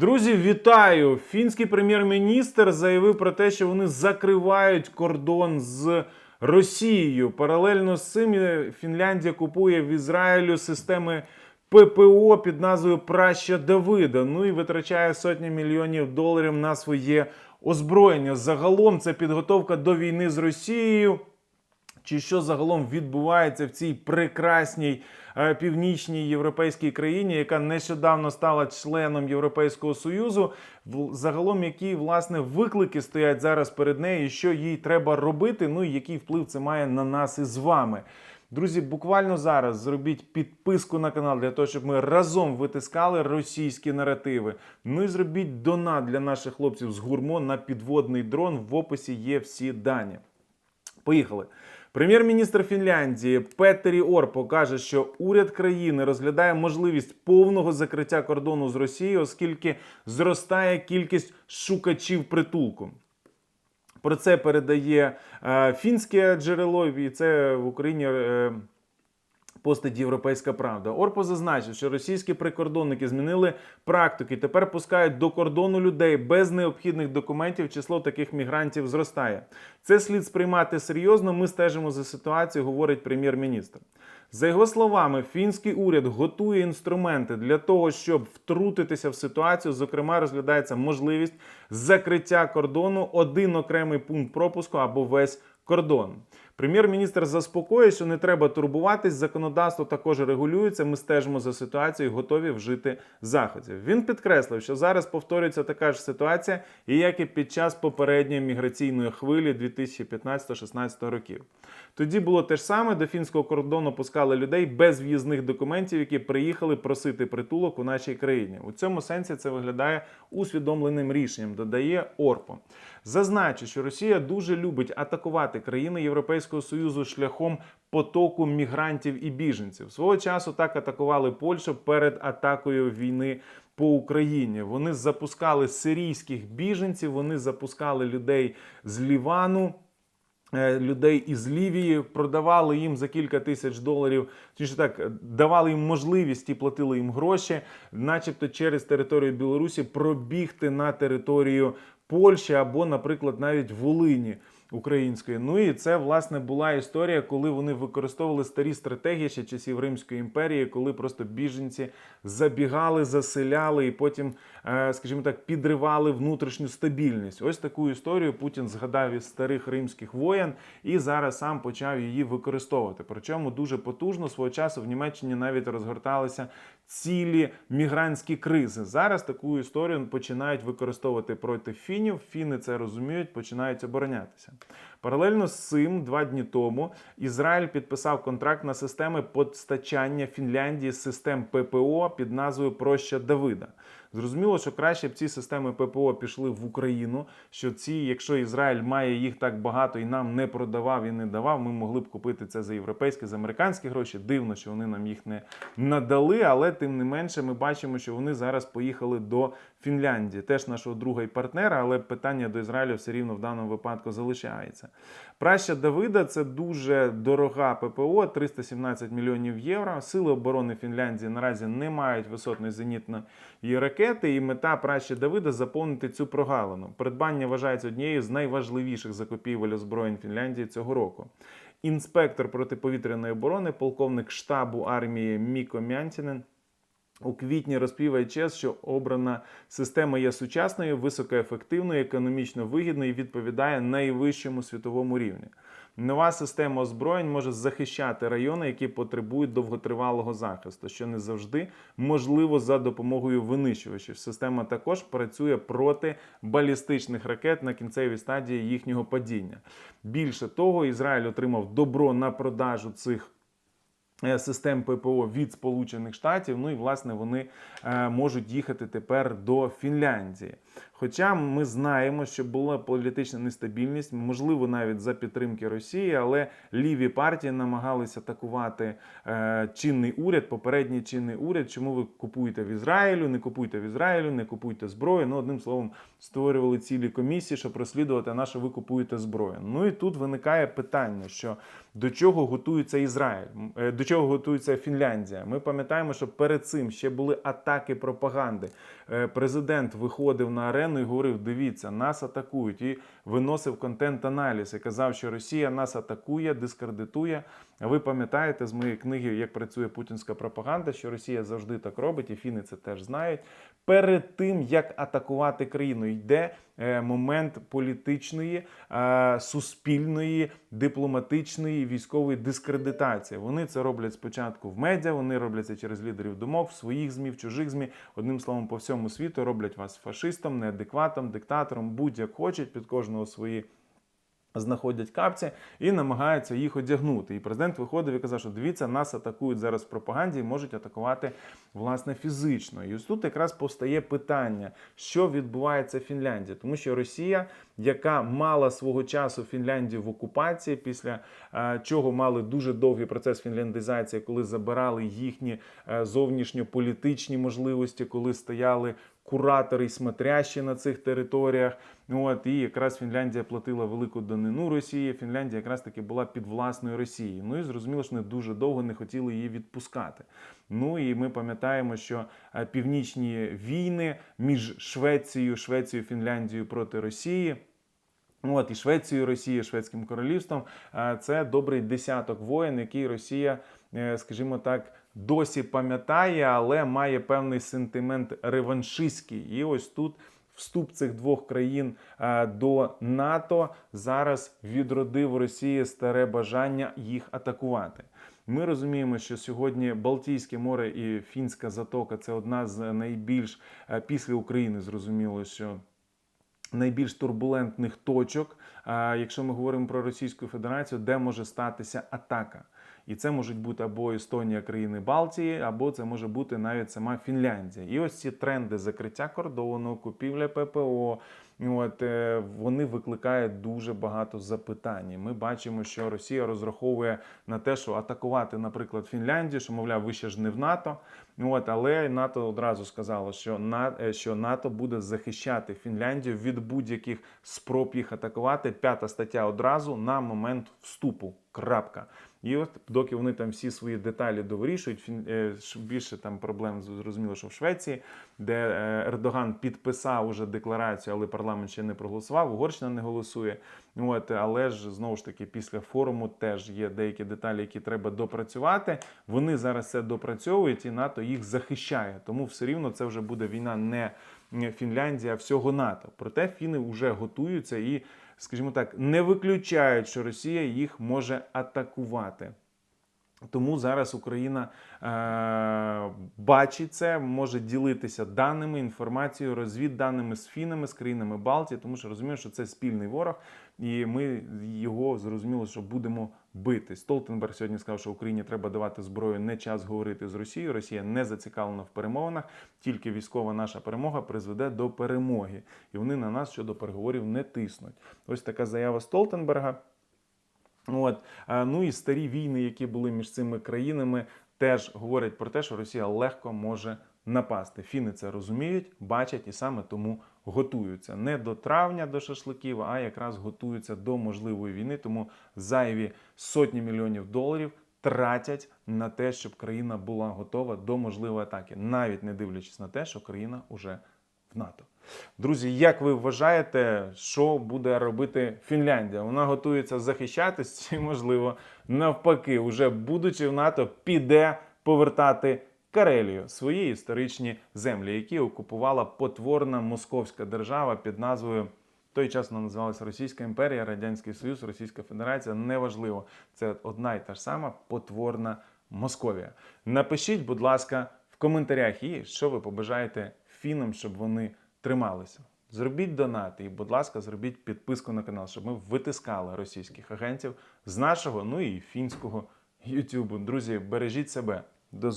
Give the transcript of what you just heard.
Друзі, вітаю! Фінський прем'єр-міністр заявив про те, що вони закривають кордон з Росією. Паралельно з цим е, Фінляндія купує в Ізраїлю системи ППО під назвою Праща Давида. Ну і витрачає сотні мільйонів доларів на своє озброєння. Загалом це підготовка до війни з Росією чи що загалом відбувається в цій прекрасній е, північній європейській країні, яка нещодавно стала членом Європейського союзу, загалом які власне виклики стоять зараз перед нею, що їй треба робити, ну і який вплив це має на нас із вами. Друзі, буквально зараз зробіть підписку на канал для того, щоб ми разом витискали російські наративи. Ну і зробіть донат для наших хлопців з гурмо на підводний дрон. В описі є всі дані. Поїхали. Прем'єр-міністр Фінляндії Петері Орпо каже, що уряд країни розглядає можливість повного закриття кордону з Росією, оскільки зростає кількість шукачів притулку. Про це передає е, фінське джерело, і це в Україні. Е, Постить Європейська Правда. Орпо зазначив, що російські прикордонники змінили практику і тепер пускають до кордону людей без необхідних документів. Число таких мігрантів зростає. Це слід сприймати серйозно. Ми стежимо за ситуацією, говорить прем'єр-міністр. За його словами, фінський уряд готує інструменти для того, щоб втрутитися в ситуацію. Зокрема, розглядається можливість закриття кордону, один окремий пункт пропуску або весь кордон. Прем'єр-міністр заспокоює, що не треба турбуватись. Законодавство також регулюється. Ми стежимо за ситуацією, готові вжити заходів. Він підкреслив, що зараз повторюється така ж ситуація, як і під час попередньої міграційної хвилі 2015-16 років. Тоді було те ж саме: до фінського кордону пускали людей без в'їзних документів, які приїхали просити притулок у нашій країні. У цьому сенсі це виглядає усвідомленим рішенням, додає Орпо. Зазначу, що Росія дуже любить атакувати країни Європейського Союзу шляхом потоку мігрантів і біженців. Свого часу так атакували Польщу перед атакою війни по Україні. Вони запускали сирійських біженців, вони запускали людей з Лівану. е, Людей із Лівії продавали їм за кілька тисяч доларів, чи ж так давали їм можливість і платили їм гроші, начебто через територію Білорусі пробігти на територію Польщі або, наприклад, навіть Волині української. Ну і це власне була історія, коли вони використовували старі стратегії ще часів Римської імперії, коли просто біженці забігали, заселяли і потім, е, скажімо так, підривали внутрішню стабільність. Ось таку історію Путін згадав із старих римських воєн і зараз сам почав її використовувати. Причому дуже потужно свого часу в Німеччині навіть розгорталися цілі мігрантські кризи. Зараз таку історію починають використовувати проти фінів. Фіни це розуміють, починають оборонятися. Паралельно з цим, два дні тому, Ізраїль підписав контракт на системи постачання Фінляндії систем ППО під назвою Проща Давида. Зрозуміло, що краще б ці системи ППО пішли в Україну. Що ці, якщо Ізраїль має їх так багато і нам не продавав і не давав, ми могли б купити це за європейські, за американські гроші. Дивно, що вони нам їх не надали, але тим не менше ми бачимо, що вони зараз поїхали до Фінляндії, теж нашого друга і партнера, але питання до Ізраїлю все рівно в даному випадку залишається. Праща Давида це дуже дорога ППО, 317 мільйонів євро. Сили оборони Фінляндії наразі не мають висотної зенітної ракети, і мета пращі Давида заповнити цю прогалину. Придбання вважається однією з найважливіших закупівель озброєнь Фінляндії цього року. Інспектор протиповітряної оборони, полковник штабу армії Міко Мянтінен у квітні розповів ЧС, що обрана система є сучасною, високоефективною, економічно вигідною і відповідає найвищому світовому рівню. Нова система озброєнь може захищати райони, які потребують довготривалого захисту, що не завжди можливо за допомогою винищувачів. Система також працює проти балістичних ракет на кінцевій стадії їхнього падіння. Більше того, Ізраїль отримав добро на продажу цих систем ППО від Сполучених Штатів. Ну і власне вони е, можуть їхати тепер до Фінляндії. Хоча ми знаємо, що була політична нестабільність, можливо, навіть за підтримки Росії, але ліві партії намагалися атакувати е, чинний уряд, попередній чинний уряд. Чому ви купуєте в Ізраїлю, не купуйте в Ізраїлю, не купуйте зброю. Ну, одним словом, створювали цілі комісії, щоб розслідувати, на що ви купуєте зброю. Ну і тут виникає питання, що до чого готується Ізраїль, Е, до чого готується Фінляндія. Ми пам'ятаємо, що перед цим ще були атаки пропаганди. Е, Президент виходив на арену і говорив: дивіться, нас атакують, і виносив контент-аналіз і казав, що Росія нас атакує, дискредитує. А ви пам'ятаєте з моєї книги, як працює путінська пропаганда, що Росія завжди так робить, і фіни це теж знають. Перед тим як атакувати країну, йде е, момент політичної, е, суспільної, дипломатичної, військової дискредитації. Вони це роблять спочатку в медіа, вони роблять це через лідерів думок, в своїх змі, в чужих змі. Одним словом, по всьому світу роблять вас фашистом, неадекватом, диктатором, будь-як хочуть під кожного свої знаходять капці і намагаються їх одягнути. І президент виходив і казав, що дивіться, нас атакують зараз в пропаганді і можуть атакувати власне фізично. І ось тут якраз постає питання, що відбувається в Фінляндії, тому що Росія, яка мала свого часу Фінляндію в окупації, після е, чого мали дуже довгий процес фінляндизації, коли забирали їхні е, зовнішньополітичні можливості, коли стояли куратори і смотрящі на цих територіях. От і якраз Фінляндія платила велику данину Росії. Фінляндія якраз таки була під власною Росією. Ну і зрозуміло, що вони дуже довго не хотіли її відпускати. Ну і ми пам'ятаємо, що е, північні війни між Швецією, Швецією, Фінляндією проти Росії. От і Швецією, Росією, Шведським королівством е, це добрий десяток воєн, який Росія, е, скажімо так, досі пам'ятає, але має певний сентимент реваншистський. І ось тут вступ цих двох країн е, до НАТО зараз відродив Росії старе бажання їх атакувати. Ми розуміємо, що сьогодні Балтійське море і Фінська затока це одна з найбільш е, після України, зрозуміло, що найбільш турбулентних точок, якщо ми говоримо про Російську Федерацію, де може статися атака. І це можуть бути або Естонія, країни Балтії, або це може бути навіть сама Фінляндія. І ось ці тренди закриття кордону, купівля ППО. От е, вони викликають дуже багато запитань. Ми бачимо, що Росія розраховує на те, що атакувати, наприклад, Фінляндію, що мовляв, ви ще ж не в НАТО. От але НАТО одразу сказало, що на е, що НАТО буде захищати Фінляндію від будь-яких спроб їх атакувати. П'ята стаття одразу на момент вступу. Крапка. І от доки вони там всі свої деталі довирішують, е, більше там проблем зрозуміло, що в Швеції, де е, Ердоган підписав уже декларацію, але парламент ще не проголосував. Угорщина не голосує. От, але ж знову ж таки, після форуму теж є деякі деталі, які треба допрацювати. Вони зараз це допрацьовують, і НАТО їх захищає. Тому все рівно це вже буде війна не Фінляндія, а всього НАТО. Проте фіни вже готуються і, скажімо так, не виключають, що Росія їх може атакувати. Тому зараз Україна е, бачить це, може ділитися даними, інформацією, розвідданими з фінами, з країнами Балтії, тому що розуміємо, що це спільний ворог, і ми його зрозуміло, що будемо бити. Столтенберг сьогодні сказав, що Україні треба давати зброю, не час говорити з Росією. Росія не зацікавлена в перемовинах, тільки військова наша перемога призведе до перемоги, і вони на нас щодо переговорів не тиснуть. Ось така заява Столтенберга. От ну і старі війни, які були між цими країнами, теж говорять про те, що Росія легко може напасти. Фіни це розуміють, бачать і саме тому готуються не до травня до шашликів, а якраз готуються до можливої війни. Тому зайві сотні мільйонів доларів тратять на те, щоб країна була готова до можливої атаки, навіть не дивлячись на те, що країна уже в НАТО. Друзі, як ви вважаєте, що буде робити Фінляндія? Вона готується захищатись, чи можливо навпаки, уже будучи в НАТО, піде повертати Карелію, свої історичні землі, які окупувала потворна московська держава під назвою. Той час вона називалася Російська імперія, Радянський Союз, Російська Федерація. Неважливо, це одна і та ж сама потворна Московія. Напишіть, будь ласка, в коментарях, і що ви побажаєте фінам, щоб вони трималися. Зробіть донати і, будь ласка, зробіть підписку на канал, щоб ми витискали російських агентів з нашого, ну і фінського Ютубу. Друзі, бережіть себе. До зустрічі.